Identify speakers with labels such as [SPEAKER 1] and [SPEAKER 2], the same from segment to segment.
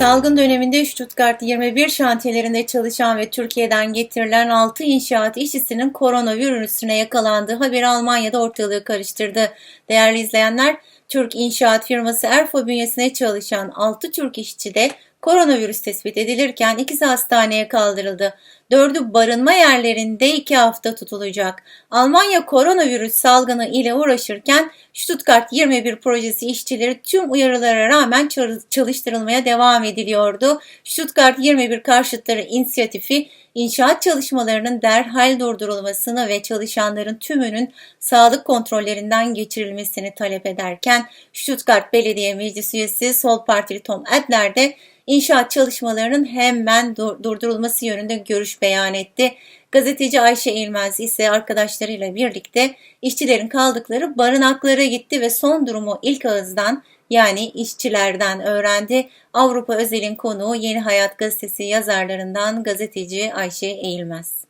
[SPEAKER 1] Salgın döneminde Stuttgart 21 şantiyelerinde çalışan ve Türkiye'den getirilen 6 inşaat işçisinin koronavirüsüne yakalandığı haberi Almanya'da ortalığı karıştırdı. Değerli izleyenler, Türk inşaat firması Erfo bünyesine çalışan 6 Türk işçi de koronavirüs tespit edilirken ikisi hastaneye kaldırıldı. Dördü barınma yerlerinde iki hafta tutulacak. Almanya koronavirüs salgını ile uğraşırken Stuttgart 21 projesi işçileri tüm uyarılara rağmen çalıştırılmaya devam ediliyordu. Stuttgart 21 karşıtları inisiyatifi inşaat çalışmalarının derhal durdurulmasını ve çalışanların tümünün sağlık kontrollerinden geçirilmesini talep ederken Stuttgart Belediye Meclis üyesi Sol Partili Tom Adler de inşaat çalışmalarının hemen durdurulması yönünde görüş beyan etti. Gazeteci Ayşe İlmez ise arkadaşlarıyla birlikte işçilerin kaldıkları barınaklara gitti ve son durumu ilk ağızdan yani işçilerden öğrendi. Avrupa Özel'in konuğu Yeni Hayat Gazetesi yazarlarından gazeteci Ayşe Eğilmez.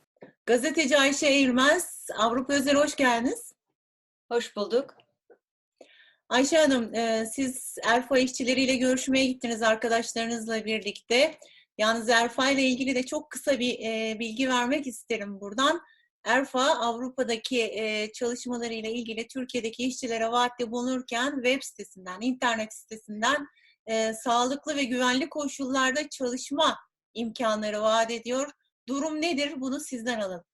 [SPEAKER 1] Gazeteci Ayşe Eğilmez, Avrupa Özel hoş geldiniz.
[SPEAKER 2] Hoş bulduk.
[SPEAKER 1] Ayşe Hanım, e, siz Erfa işçileriyle görüşmeye gittiniz arkadaşlarınızla birlikte. Yalnız Erfa ile ilgili de çok kısa bir e, bilgi vermek isterim buradan. Erfa Avrupa'daki e, çalışmalarıyla ilgili Türkiye'deki işçilere vaatte bulunurken web sitesinden, internet sitesinden e, sağlıklı ve güvenli koşullarda çalışma imkanları vaat ediyor. Durum nedir? Bunu sizden alalım.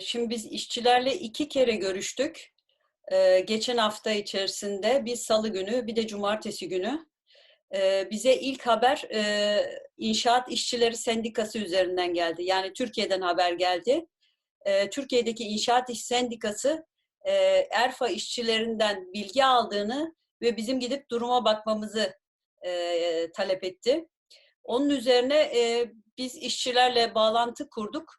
[SPEAKER 2] Şimdi biz işçilerle iki kere görüştük. Geçen hafta içerisinde bir salı günü bir de cumartesi günü bize ilk haber İnşaat İşçileri Sendikası üzerinden geldi. Yani Türkiye'den haber geldi. Türkiye'deki İnşaat İş Sendikası Erfa işçilerinden bilgi aldığını ve bizim gidip duruma bakmamızı talep etti. Onun üzerine biz işçilerle bağlantı kurduk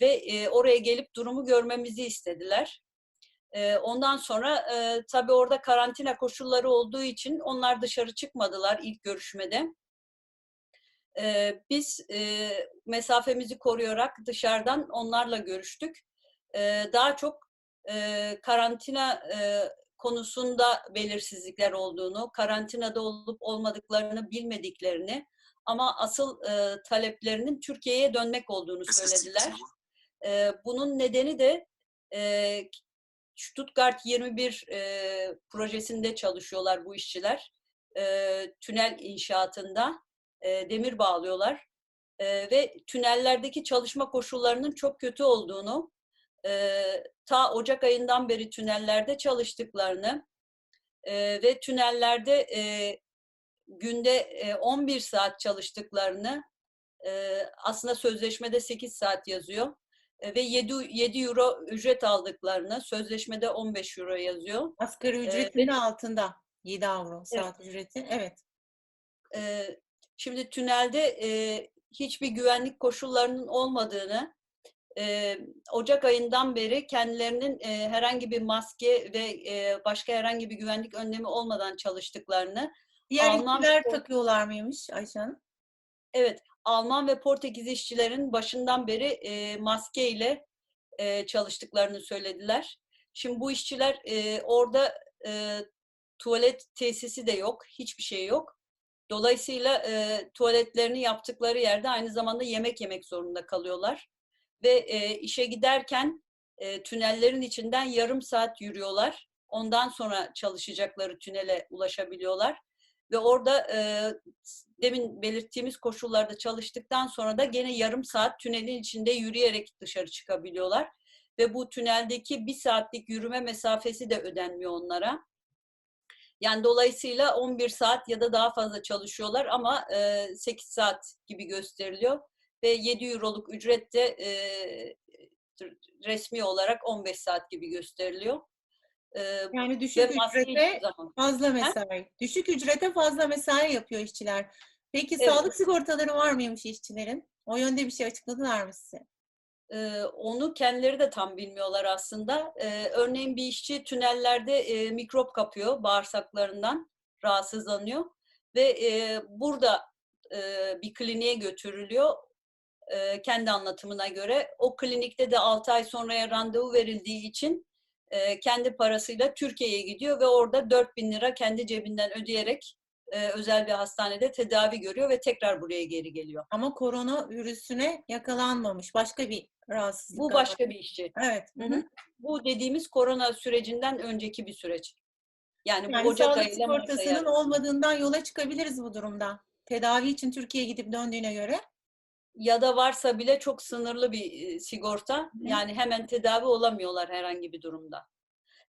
[SPEAKER 2] ve oraya gelip durumu görmemizi istediler. Ondan sonra e, tabii orada karantina koşulları olduğu için onlar dışarı çıkmadılar ilk görüşmede. E, biz e, mesafemizi koruyarak dışarıdan onlarla görüştük. E, daha çok e, karantina e, konusunda belirsizlikler olduğunu, karantinada olup olmadıklarını bilmediklerini ama asıl e, taleplerinin Türkiye'ye dönmek olduğunu söylediler. E, bunun nedeni de e, Stuttgart 21 e, projesinde çalışıyorlar bu işçiler. E, tünel inşaatında e, demir bağlıyorlar. E, ve tünellerdeki çalışma koşullarının çok kötü olduğunu, e, ta Ocak ayından beri tünellerde çalıştıklarını e, ve tünellerde e, günde e, 11 saat çalıştıklarını, e, aslında sözleşmede 8 saat yazıyor ve 7, 7 euro ücret aldıklarını, sözleşmede 15 euro yazıyor.
[SPEAKER 1] Asgari ücretin ee, altında 7 euro saat evet. ücreti. Evet.
[SPEAKER 2] Ee, şimdi tünelde e, hiçbir güvenlik koşullarının olmadığını, e, Ocak ayından beri kendilerinin e, herhangi bir maske ve e, başka herhangi bir güvenlik önlemi olmadan çalıştıklarını
[SPEAKER 1] Diğer Alman takıyorlar mıymış Ayşe Hanım?
[SPEAKER 2] Evet, Alman ve Portekiz işçilerin başından beri e, maske ile e, çalıştıklarını söylediler. Şimdi bu işçiler e, orada e, tuvalet tesisi de yok, hiçbir şey yok. Dolayısıyla e, tuvaletlerini yaptıkları yerde aynı zamanda yemek yemek zorunda kalıyorlar. Ve e, işe giderken e, tünellerin içinden yarım saat yürüyorlar. Ondan sonra çalışacakları tünele ulaşabiliyorlar. Ve orada e, demin belirttiğimiz koşullarda çalıştıktan sonra da gene yarım saat tünelin içinde yürüyerek dışarı çıkabiliyorlar. Ve bu tüneldeki bir saatlik yürüme mesafesi de ödenmiyor onlara. Yani dolayısıyla 11 saat ya da daha fazla çalışıyorlar ama e, 8 saat gibi gösteriliyor. Ve 7 euroluk ücret de e, resmi olarak 15 saat gibi gösteriliyor.
[SPEAKER 1] Yani düşük ücrete fazla mesai. He? Düşük ücrete fazla mesai yapıyor işçiler. Peki evet. sağlık sigortaları var mıymış işçilerin? O yönde bir şey açıkladılar mı size?
[SPEAKER 2] Ee, onu kendileri de tam bilmiyorlar aslında. Ee, örneğin bir işçi tünellerde e, mikrop kapıyor bağırsaklarından rahatsızlanıyor ve e, burada e, bir kliniğe götürülüyor e, kendi anlatımına göre. O klinikte de 6 ay sonraya randevu verildiği için e, kendi parasıyla Türkiye'ye gidiyor ve orada 4 bin lira kendi cebinden ödeyerek e, özel bir hastanede tedavi görüyor ve tekrar buraya geri geliyor.
[SPEAKER 1] Ama korona virüsüne yakalanmamış. Başka bir rahatsızlık.
[SPEAKER 2] Bu başka bir işçi.
[SPEAKER 1] Evet.
[SPEAKER 2] Hı hı. Bu dediğimiz korona sürecinden önceki bir süreç. Yani,
[SPEAKER 1] Yani
[SPEAKER 2] bu Ocak ayı
[SPEAKER 1] sigortasının olmadığından yola çıkabiliriz bu durumda. Tedavi için Türkiye'ye gidip döndüğüne göre.
[SPEAKER 2] Ya da varsa bile çok sınırlı bir sigorta. Yani hemen tedavi olamıyorlar herhangi bir durumda.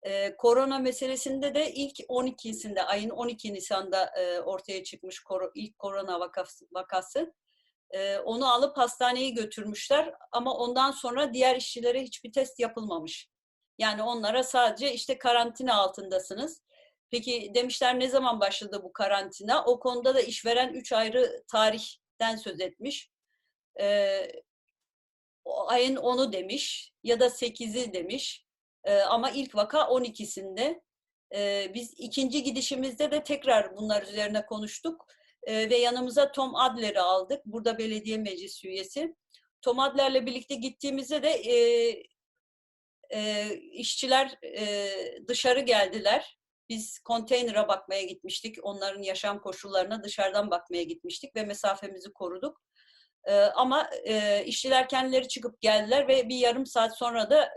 [SPEAKER 2] Ee, korona meselesinde de ilk 12'sinde, ayın 12 Nisan'da e, ortaya çıkmış koro- ilk korona vakası. vakası. Ee, onu alıp hastaneye götürmüşler ama ondan sonra diğer işçilere hiçbir test yapılmamış. Yani onlara sadece işte karantina altındasınız. Peki demişler ne zaman başladı bu karantina? O konuda da işveren 3 ayrı tarihten söz etmiş. O ayın 10'u demiş ya da 8'i demiş. Ee, ama ilk vaka 12'sinde. Ee, biz ikinci gidişimizde de tekrar bunlar üzerine konuştuk. Ee, ve yanımıza Tom Adler'i aldık. Burada belediye meclis üyesi. Tom Adler'le birlikte gittiğimizde de e, e, işçiler e, dışarı geldiler. Biz konteynere bakmaya gitmiştik. Onların yaşam koşullarına dışarıdan bakmaya gitmiştik ve mesafemizi koruduk. Ee, ama e, işçiler kendileri çıkıp geldiler ve bir yarım saat sonra da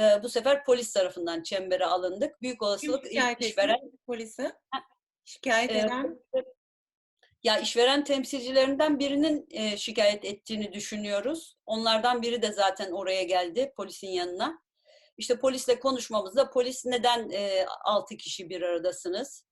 [SPEAKER 2] e, bu sefer polis tarafından çembere alındık. Büyük olasılık
[SPEAKER 1] şikayet
[SPEAKER 2] işveren
[SPEAKER 1] etti polise? Şikayet
[SPEAKER 2] e,
[SPEAKER 1] eden
[SPEAKER 2] ya işveren temsilcilerinden birinin e, şikayet ettiğini düşünüyoruz. Onlardan biri de zaten oraya geldi polisin yanına. İşte polisle konuşmamızda polis neden e, 6 kişi bir aradasınız?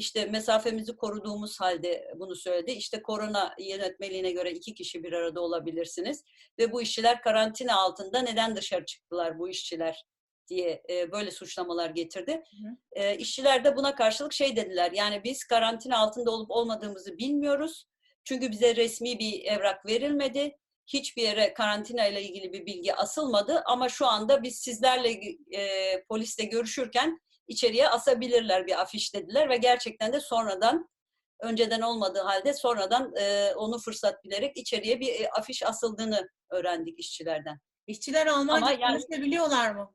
[SPEAKER 2] İşte mesafemizi koruduğumuz halde bunu söyledi. İşte korona yönetmeliğine göre iki kişi bir arada olabilirsiniz. Ve bu işçiler karantina altında neden dışarı çıktılar bu işçiler diye e, böyle suçlamalar getirdi.
[SPEAKER 1] hı.
[SPEAKER 2] E, işçiler de buna karşılık şey dediler. Yani biz karantina altında olup olmadığımızı bilmiyoruz. Çünkü bize resmi bir evrak verilmedi. Hiçbir yere karantina ile ilgili bir bilgi asılmadı. Ama şu anda biz sizlerle e, polisle görüşürken içeriye asabilirler bir afiş dediler ve gerçekten de sonradan önceden olmadığı halde sonradan e, onu fırsat bilerek içeriye bir e, afiş asıldığını öğrendik işçilerden.
[SPEAKER 1] işçiler Almanca
[SPEAKER 2] Ama yani-
[SPEAKER 1] konuşabiliyorlar mı?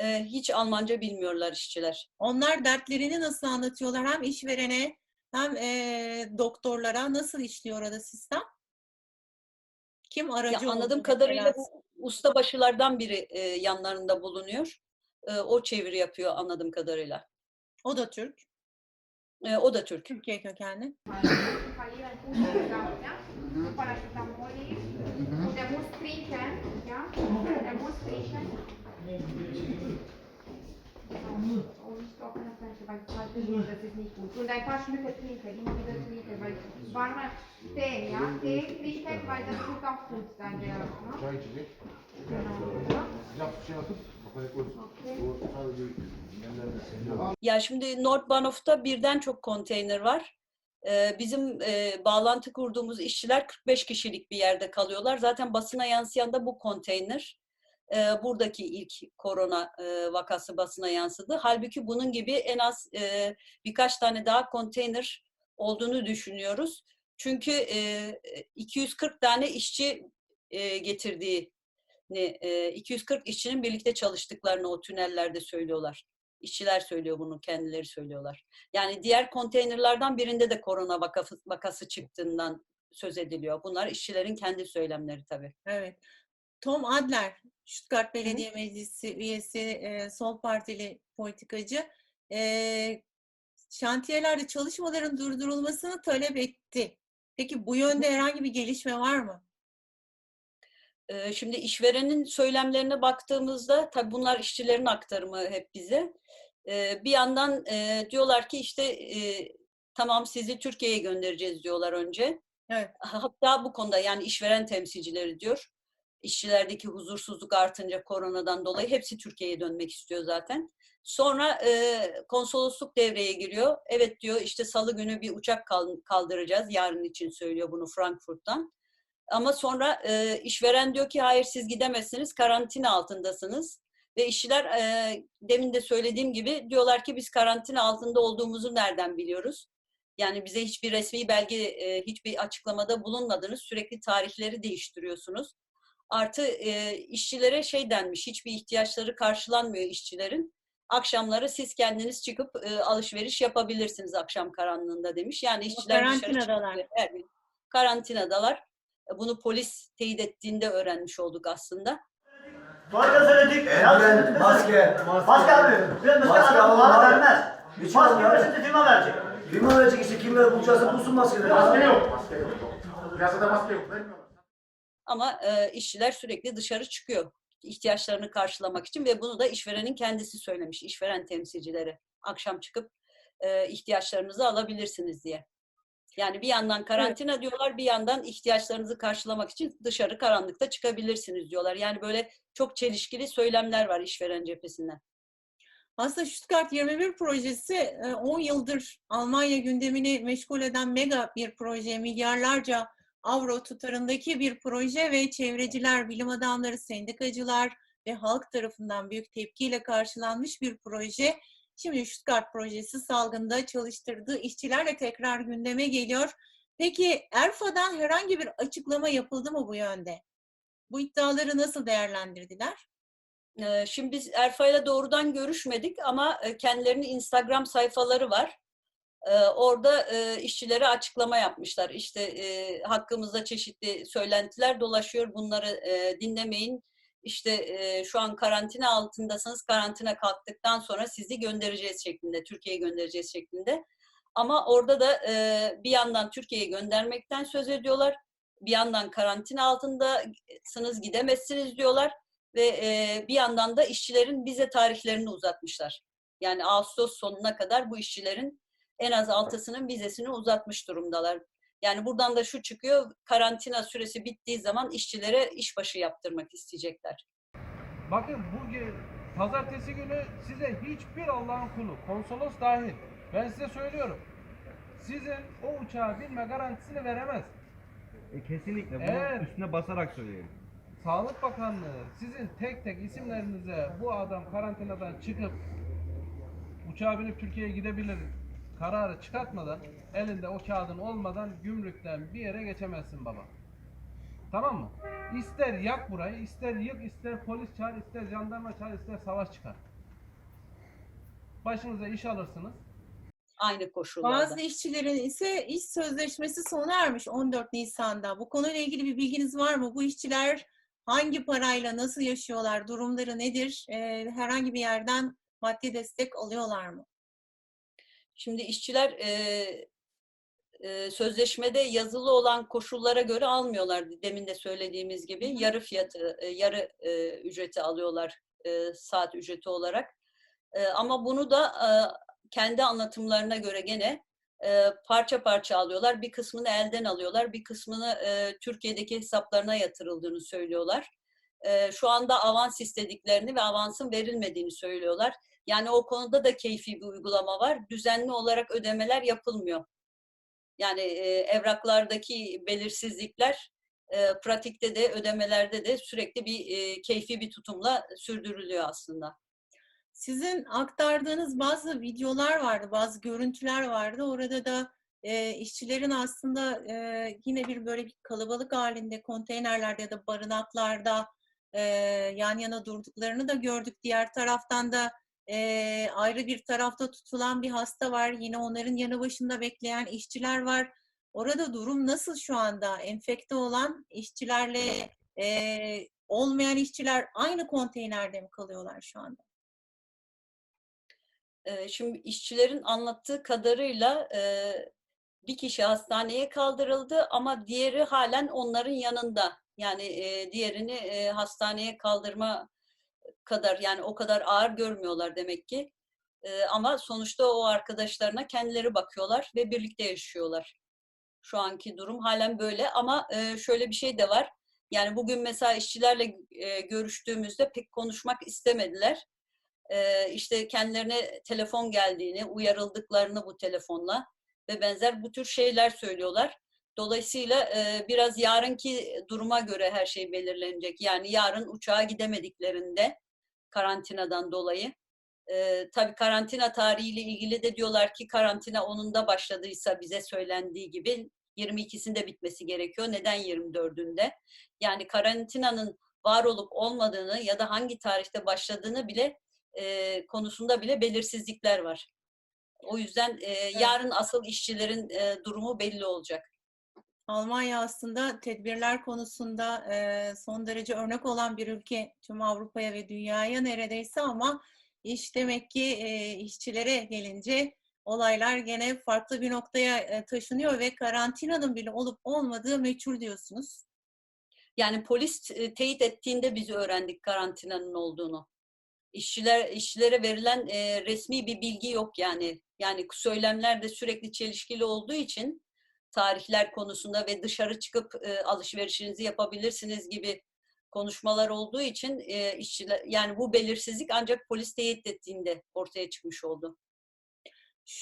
[SPEAKER 2] E, hiç Almanca bilmiyorlar işçiler.
[SPEAKER 1] Onlar dertlerini nasıl anlatıyorlar? Hem işverene hem e, doktorlara nasıl işliyor orada sistem? Kim aracı
[SPEAKER 2] Ya anladığım kadarıyla bu ustabaşılardan biri e, yanlarında bulunuyor. E, o çeviri yapıyor anladığım kadarıyla.
[SPEAKER 1] O da Türk.
[SPEAKER 2] E, o da Türk.
[SPEAKER 1] Türkiye kökenli.
[SPEAKER 3] Und ein paar Schlücke trinken, immer wieder trinken, weil Tee, ja, Tee trinken, weil das tut auch gut dann der, ne?
[SPEAKER 4] Çay içecek.
[SPEAKER 3] Genau.
[SPEAKER 2] Ya şimdi Nordbahnhof'ta birden çok konteyner var. Ee, bizim e, bağlantı kurduğumuz işçiler 45 kişilik bir yerde kalıyorlar. Zaten basına yansıyan da bu konteyner. Ee, buradaki ilk korona e, vakası basına yansıdı. Halbuki bunun gibi en az e, birkaç tane daha konteyner olduğunu düşünüyoruz. Çünkü e, 240 tane işçi e, getirdiğini, e, 240 işçinin birlikte çalıştıklarını o tünellerde söylüyorlar. İşçiler söylüyor bunu, kendileri söylüyorlar. Yani diğer konteynerlardan birinde de korona vakası, vakası çıktığından söz ediliyor. Bunlar işçilerin kendi söylemleri tabii.
[SPEAKER 1] Evet. Tom Adler, Stuttgart Belediye Meclisi üyesi, e, Sol Partili politikacı, e, şantiyelerde çalışmaların durdurulmasını talep etti. Peki bu yönde herhangi bir gelişme var mı?
[SPEAKER 2] Ee, Şimdi işverenin söylemlerine baktığımızda, tabii bunlar işçilerin aktarımı hep bize. Ee, Bir yandan e, diyorlar ki işte e, tamam sizi Türkiye'ye göndereceğiz diyorlar önce.
[SPEAKER 1] Evet.
[SPEAKER 2] Hatta bu konuda yani işveren temsilcileri diyor. İşçilerdeki huzursuzluk artınca koronadan dolayı hepsi Türkiye'ye dönmek istiyor zaten. Sonra e, konsolosluk devreye giriyor. Evet diyor işte salı günü bir uçak kal- kaldıracağız. Yarın için söylüyor bunu Frankfurt'tan. Ama sonra e, işveren diyor ki hayır siz gidemezsiniz karantina altındasınız. Ve işçiler e, demin de söylediğim gibi diyorlar ki biz karantina altında olduğumuzu nereden biliyoruz? Yani bize hiçbir resmi belge, e, hiçbir açıklamada bulunmadınız. Sürekli tarihleri değiştiriyorsunuz. Artı e, işçilere şey denmiş, hiçbir ihtiyaçları karşılanmıyor işçilerin. Akşamları siz kendiniz çıkıp e, alışveriş yapabilirsiniz akşam karanlığında demiş. Yani işçiler dışarı çıkıyor. Karantinadalar. Bunu polis teyit ettiğinde öğrenmiş olduk aslında.
[SPEAKER 5] Tuvalete söyledik. Ya
[SPEAKER 4] Eldiven, maske,
[SPEAKER 5] Maske abi. Bir maske
[SPEAKER 4] Maske
[SPEAKER 5] adam bana
[SPEAKER 4] alın.
[SPEAKER 5] vermez.
[SPEAKER 4] Niçin
[SPEAKER 5] Maske de firma verecek.
[SPEAKER 4] Firma verecek işte kimleri bulacaksa bulsun maskeleri.
[SPEAKER 6] Maske yok. Maske yok. Piyasada maske yok. Vermiyorlar.
[SPEAKER 2] Ama e, işçiler sürekli dışarı çıkıyor ihtiyaçlarını karşılamak için ve bunu da işverenin kendisi söylemiş, işveren temsilcileri. Akşam çıkıp e, ihtiyaçlarınızı alabilirsiniz diye. Yani bir yandan karantina diyorlar, bir yandan ihtiyaçlarınızı karşılamak için dışarı karanlıkta çıkabilirsiniz diyorlar. Yani böyle çok çelişkili söylemler var işveren cephesinden.
[SPEAKER 1] Aslında Stuttgart 21 projesi e, 10 yıldır Almanya gündemini meşgul eden mega bir proje, milyarlarca avro tutarındaki bir proje ve çevreciler, bilim adamları, sendikacılar ve halk tarafından büyük tepkiyle karşılanmış bir proje. Şimdi Stuttgart projesi salgında çalıştırdığı işçilerle tekrar gündeme geliyor. Peki ERFA'dan herhangi bir açıklama yapıldı mı bu yönde? Bu iddiaları nasıl değerlendirdiler?
[SPEAKER 2] Ee, Şimdi biz Erfa ile doğrudan görüşmedik ama e, kendilerinin Instagram sayfaları var. Ee, Orada e, işçilere açıklama yapmışlar. İşte e, hakkımızda çeşitli söylentiler dolaşıyor. Bunları dinlemeyin. İşte e, şu an karantina altındasınız. Karantina kalktıktan sonra sizi göndereceğiz şeklinde, Türkiye'ye göndereceğiz şeklinde. Ama orada da e, bir yandan Türkiye'ye göndermekten söz ediyorlar. Bir yandan karantina altındasınız, gidemezsiniz diyorlar ve e, bir yandan da işçilerin vize tarihlerini uzatmışlar. Yani Ağustos sonuna kadar bu işçilerin en az altısının vizesini uzatmış durumdalar. Yani buradan da şu çıkıyor, karantina süresi bittiği zaman işçilere işbaşı yaptırmak isteyecekler.
[SPEAKER 7] Bakın bugün pazartesi günü size hiçbir Allah'ın kulu, konsolos dahil, ben size söylüyorum. Sizin o uçağa binme garantisini veremez.
[SPEAKER 8] E, kesinlikle bunu
[SPEAKER 7] Eğer-
[SPEAKER 8] üstüne basarak söyleyelim.
[SPEAKER 7] Sağlık Bakanlığı sizin tek tek isimlerinize bu adam karantinadan çıkıp uçağa binip Türkiye'ye gidebilir kararı çıkartmadan elinde o kağıdın olmadan gümrükten bir yere geçemezsin baba. Tamam mı? İster yak burayı, ister yık, ister polis çağır, ister jandarma çağır, ister savaş çıkar. Başınıza iş alırsınız.
[SPEAKER 2] Aynı koşullarda.
[SPEAKER 1] Bazı işçilerin ise iş sözleşmesi sona ermiş 14 Nisan'da. Bu konuyla ilgili bir bilginiz var mı? Bu işçiler hangi parayla nasıl yaşıyorlar? Durumları nedir? Ee, herhangi bir yerden maddi destek alıyorlar mı?
[SPEAKER 2] Şimdi işçiler e, e, sözleşmede yazılı olan koşullara göre almıyorlar. Demin de söylediğimiz gibi yarı fiyatı, e, yarı e, ücreti alıyorlar e, saat ücreti olarak. E, ama bunu da e, kendi anlatımlarına göre gene e, parça parça alıyorlar. Bir kısmını elden alıyorlar, bir kısmını e, Türkiye'deki hesaplarına yatırıldığını söylüyorlar. E, şu anda avans istediklerini ve avansın verilmediğini söylüyorlar. Yani o konuda da keyfi bir uygulama var. Düzenli olarak ödemeler yapılmıyor. Yani e, evraklardaki belirsizlikler e, pratikte de ödemelerde de sürekli bir e, keyfi bir tutumla sürdürülüyor aslında.
[SPEAKER 1] Sizin aktardığınız bazı videolar vardı, bazı görüntüler vardı. Orada da e, işçilerin aslında e, yine bir böyle bir kalabalık halinde konteynerlerde ya da barınaklarda e, yan yana durduklarını da gördük. Diğer taraftan da e, ayrı bir tarafta tutulan bir hasta var. Yine onların yanı başında bekleyen işçiler var. Orada durum nasıl şu anda? Enfekte olan işçilerle e, olmayan işçiler aynı konteynerde mi kalıyorlar şu anda?
[SPEAKER 2] Şimdi işçilerin anlattığı kadarıyla bir kişi hastaneye kaldırıldı ama diğeri halen onların yanında. Yani e, diğerini e, hastaneye kaldırma kadar yani o kadar ağır görmüyorlar demek ki. E, ama sonuçta o arkadaşlarına kendileri bakıyorlar ve birlikte yaşıyorlar. Şu anki durum halen böyle ama e, şöyle bir şey de var. Yani bugün mesela işçilerle e, görüştüğümüzde pek konuşmak istemediler. E, işte kendilerine telefon geldiğini, uyarıldıklarını bu telefonla ve benzer bu tür şeyler söylüyorlar. Dolayısıyla e, biraz yarınki duruma göre her şey belirlenecek. Yani yarın uçağa gidemediklerinde karantinadan dolayı. E, tabii karantina tarihiyle ilgili de diyorlar ki karantina onun da başladıysa bize söylendiği gibi 22'sinde bitmesi gerekiyor. Neden 24'ünde? Yani karantinanın var olup olmadığını ya da hangi tarihte başladığını bile e, konusunda bile belirsizlikler var. O yüzden e, yarın asıl işçilerin e, durumu belli olacak.
[SPEAKER 1] Almanya aslında tedbirler konusunda e, son derece örnek olan bir ülke tüm Avrupa'ya ve dünyaya neredeyse ama iş demek ki e, işçilere gelince olaylar gene farklı bir noktaya e, taşınıyor ve karantinanın bile olup olmadığı meçhul diyorsunuz.
[SPEAKER 2] Yani polis e, teyit ettiğinde biz öğrendik karantinanın olduğunu. İşçiler işçilere verilen e, resmi bir bilgi yok yani. Yani söylemler de sürekli çelişkili olduğu için tarihler konusunda ve dışarı çıkıp e, alışverişinizi yapabilirsiniz gibi konuşmalar olduğu için e, işçiler yani bu belirsizlik ancak polis teyit ettiğinde ortaya çıkmış oldu.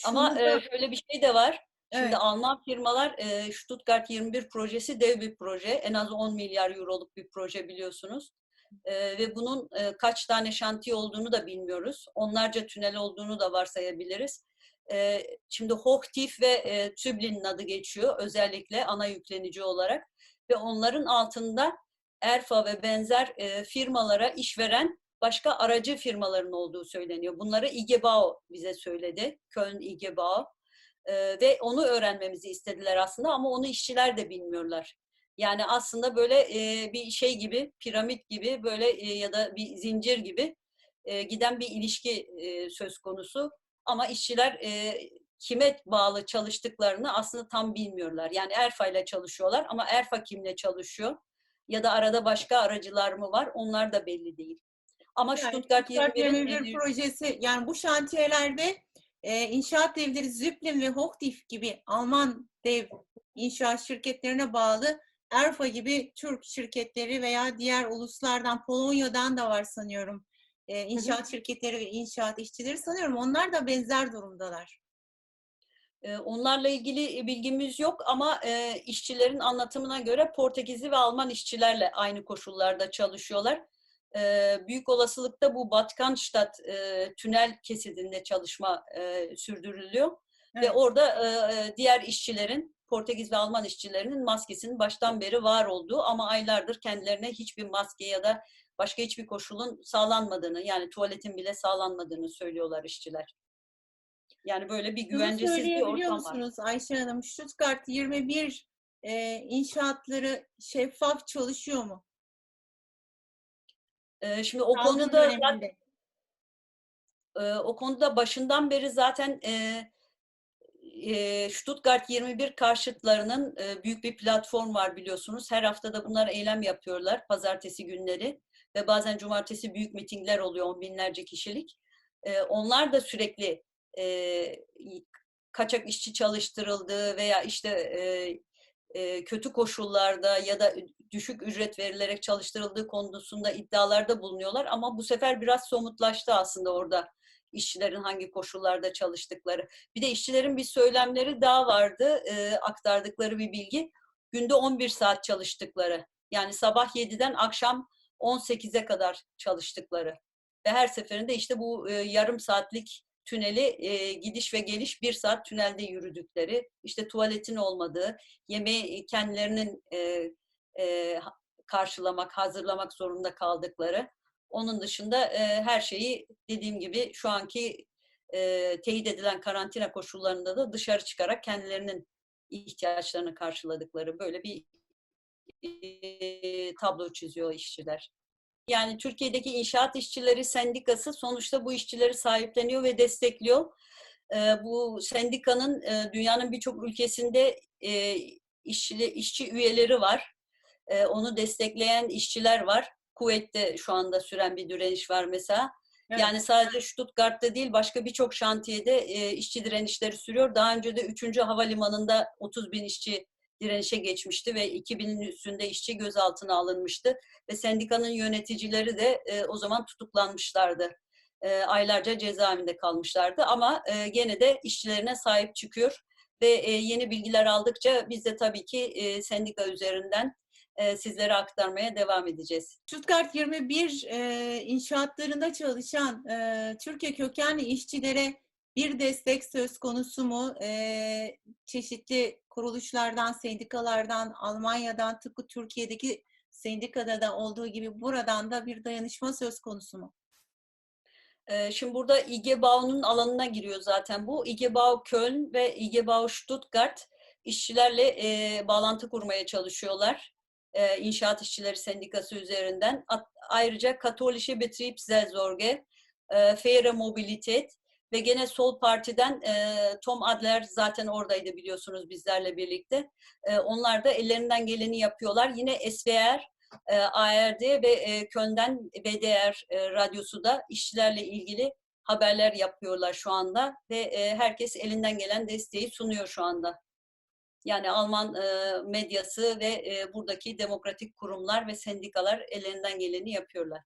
[SPEAKER 2] Ama
[SPEAKER 1] Şunu
[SPEAKER 2] e,
[SPEAKER 1] da-
[SPEAKER 2] şöyle bir şey de var. Şimdi
[SPEAKER 1] Evet.
[SPEAKER 2] Alman firmalar e, Stuttgart 21 projesi dev bir proje. En az 10 milyar euroluk bir proje biliyorsunuz. E, ve bunun e, kaç tane şantiye olduğunu da bilmiyoruz. Onlarca tünel olduğunu da varsayabiliriz. Şimdi Hochtief ve e, Züblin'in adı geçiyor özellikle ana yüklenici olarak. Ve onların altında Erfa ve benzer e, firmalara iş veren başka aracı firmaların olduğu söyleniyor. Bunları IG Bau bize söyledi. Köln IG Bau. Ee, ve onu öğrenmemizi istediler aslında ama onu işçiler de bilmiyorlar. Yani aslında böyle bir şey gibi, piramit gibi böyle ya da bir zincir gibi giden bir ilişki söz konusu. Ama işçiler e, kime bağlı çalıştıklarını aslında tam bilmiyorlar. Yani Erfa ile çalışıyorlar ama Erfa kimle çalışıyor? Ya da arada başka aracılar mı var? Onlar da belli değil. Ama
[SPEAKER 1] Yani
[SPEAKER 2] Stuttgart
[SPEAKER 1] Stuttgart
[SPEAKER 2] 21'in
[SPEAKER 1] 21 projesi yani bu şantiyelerde e, inşaat devleri Züblin ve Hochtief gibi Alman dev inşaat şirketlerine bağlı Erfa gibi Türk şirketleri veya diğer uluslardan Polonya'dan da var sanıyorum. E, inşaat şirketleri ve inşaat işçileri sanıyorum onlar da benzer durumdalar.
[SPEAKER 2] Onlarla ilgili bilgimiz yok ama e, işçilerin anlatımına göre Portekizli ve Alman işçilerle aynı koşullarda çalışıyorlar. Büyük olasılıkta bu Batkanstadt e, tünel kesidinde çalışma e, sürdürülüyor. Ve
[SPEAKER 1] Evet.
[SPEAKER 2] orada e, diğer işçilerin, Portekiz ve Alman işçilerinin maskesinin baştan beri var olduğu ama aylardır kendilerine hiçbir maske ya da başka hiçbir koşulun sağlanmadığını yani tuvaletin bile sağlanmadığını söylüyorlar işçiler. Yani böyle bir güvencesiz bir ortam var.
[SPEAKER 1] musunuz Ayşe Hanım? Stuttgart 21 e, inşaatları şeffaf çalışıyor mu?
[SPEAKER 2] Ee, şimdi o konuda e, o konuda başından beri zaten e, e, Stuttgart 21 karşıtlarının e, büyük bir platform var biliyorsunuz. Her hafta da bunlar eylem yapıyorlar pazartesi günleri ve bazen cumartesi büyük mitingler oluyor on binlerce kişilik. E, onlar da sürekli e, kaçak işçi çalıştırıldığı veya işte e, e, kötü koşullarda ya da düşük ücret verilerek çalıştırıldığı konusunda iddialarda bulunuyorlar ama bu sefer biraz somutlaştı aslında orada işçilerin hangi koşullarda çalıştıkları. Bir de işçilerin bir söylemleri daha vardı, aktardıkları bir bilgi. Günde 11 saat çalıştıkları. Yani sabah 7'den akşam 18'e kadar çalıştıkları. Ve her seferinde işte bu e, yarım saatlik tüneli e, gidiş ve geliş bir saat tünelde yürüdükleri, işte tuvaletin olmadığı, yemeği kendilerinin e, e, karşılamak, hazırlamak zorunda kaldıkları. Onun dışında e, her şeyi dediğim gibi şu anki e, teyit edilen karantina koşullarında da dışarı çıkarak kendilerinin ihtiyaçlarını karşıladıkları böyle bir e, tablo çiziyor işçiler. Yani Türkiye'deki inşaat işçileri sendikası sonuçta bu işçileri sahipleniyor ve destekliyor. E, bu sendikanın e, dünyanın birçok ülkesinde e, işçi, işçi üyeleri var. E, onu destekleyen işçiler var. Kuveyt'te şu anda süren bir direniş var mesela.
[SPEAKER 1] Evet.
[SPEAKER 2] Yani sadece Stuttgart'ta değil başka birçok şantiyede e, işçi direnişleri sürüyor. Daha önce de 3. Havalimanı'nda 30 bin işçi direnişe geçmişti ve 2000'in üstünde işçi gözaltına alınmıştı. Ve sendikanın yöneticileri de e, o zaman tutuklanmışlardı. E, aylarca cezaevinde kalmışlardı ama e, gene de işçilerine sahip çıkıyor. Ve e, yeni bilgiler aldıkça biz de tabii ki e, sendika üzerinden e, sizlere aktarmaya devam edeceğiz.
[SPEAKER 1] Stuttgart 21 e, inşaatlarında çalışan e, Türkiye kökenli işçilere bir destek söz konusu mu? E, çeşitli kuruluşlardan, sendikalardan, Almanya'dan, tıpkı Türkiye'deki sendikada da olduğu gibi buradan da bir dayanışma söz konusu mu?
[SPEAKER 2] Ee, Şimdi burada IG Bau'nun alanına giriyor zaten bu. IG Bau Köln ve IG Bau Stuttgart işçilerle e, bağlantı kurmaya çalışıyorlar. E, İnşaat İşçileri Sendikası üzerinden. At- ayrıca Katholische Betriebsseelsorge, e, Faire Mobilität ve gene Sol Parti'den e, Tom Adler zaten oradaydı biliyorsunuz bizlerle birlikte. E, onlar da ellerinden geleni yapıyorlar. Yine SVR, e, ARD ve e, Köln'den BDR e, radyosu da işçilerle ilgili haberler yapıyorlar şu anda ve e, herkes elinden gelen desteği sunuyor şu anda. Yani Alman e, medyası ve e, buradaki demokratik kurumlar ve sendikalar ellerinden geleni yapıyorlar.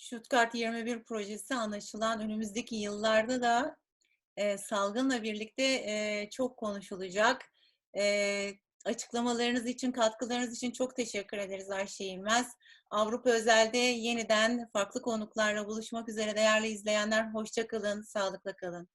[SPEAKER 1] Stuttgart 21 projesi anlaşılan önümüzdeki yıllarda da e, salgınla birlikte e, çok konuşulacak. E, açıklamalarınız için, katkılarınız için çok teşekkür ederiz Ayşe İlmez. Avrupa Özel'de yeniden farklı konuklarla buluşmak üzere değerli izleyenler. Hoşça kalın, sağlıkla kalın.